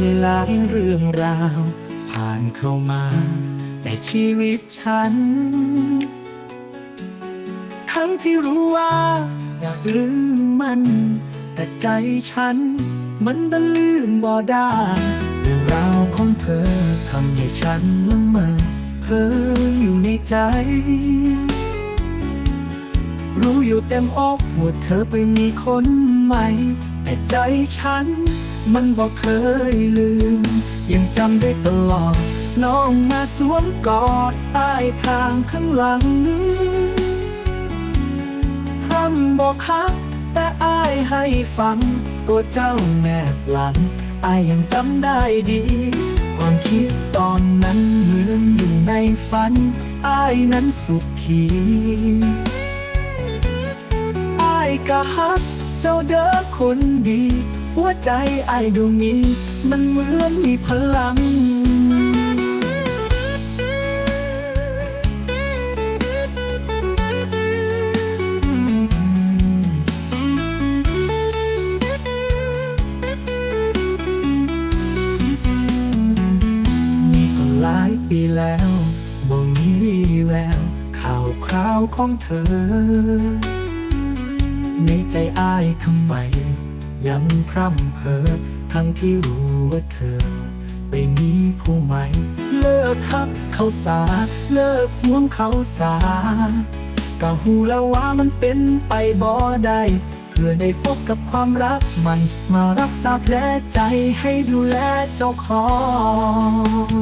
หลายเรื่องราว ผ่านเข้ามาในชีวิตฉัน ทั้งที่รู้ว่าอยากลืมมัน แต่ใจฉัน มันดันลืมบ่ได้เรื่องราวของเธอทำให้ฉันละเมอเพ้ออยู่ในใจ รู้อยู่เต็มอกว่าเธอไปมีคนใหม่ แต่ใจฉัน มันบอกเคยลืม ยังจำได้ตลอด น้องมาสวมกอดใต้ทางข้างหลังพร่ำบอกฮักแต่อายให้ฟัง ตัวเจ้าแนบหลังอายยังจำได้ดี ความคิดตอนนั้นเหมือนอยู่ในฝันอายนั้นสุขขีอายก็ฮัก เจ้าเด้อคนดี หัวใจไอายดวงนี้ มันเหมือนมีพลังนี่ก็หลายปีแล้วบ่มีวี่แววข่าวคราวของเธอ ในใจอ้ายทำไม ยังพร่ำเพ้อทั้งที่รู้ว่าเธอ ไปมีผู้ใหม่ เลิกทักเขาสา เลิกห่วงเขาสาก็หูแล้วว่ามันเป็นไปบ่ได้เพื่อได้พบกับความรักใหม่ มารักษาแผลใจให้ดูแลเจ้าของ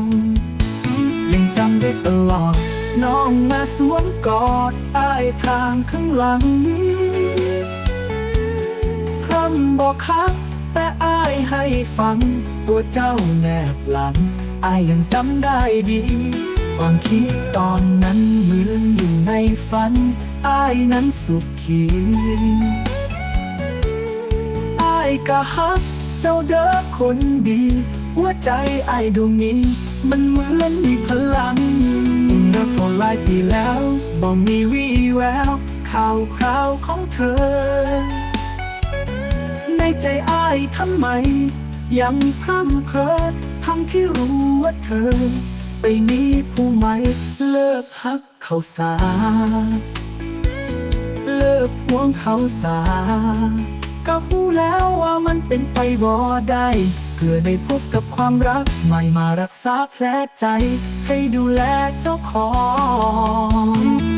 ยังจำได้ตลอด น้องมาสวมกอดอ้ายทางข้างหลัง บอกคักแต่อ้ายให้ฟัง ตัวเจ้าแนบหลังอ้ายยังจำได้ดีความคิดตอนนั้นเหมือนอยู่ในฝันอ้ายนั้นสุขขีอ้ายก็ฮัก เจ้าเด้อคนดี หัวใจอ้ายดวงนี้ มันเหมือนมีพลังนับตัวหลายปีแล้วบ่มีวี่แววข่าวคราวของเธอ ในใจอ้ายทำไม ยังพร่ำเพ้อทั้งที่รู้ว่าเธอ ไปมีผู้ใหม่เลิกฮักเขาสา เลิกหวงเขาสา ก็รู้แล้วว่ามันเป็นไปบ่ได้เพื่อได้พบกับความรักใหม่มารักษาแผลใจ ให้ดูแลเจ้าของ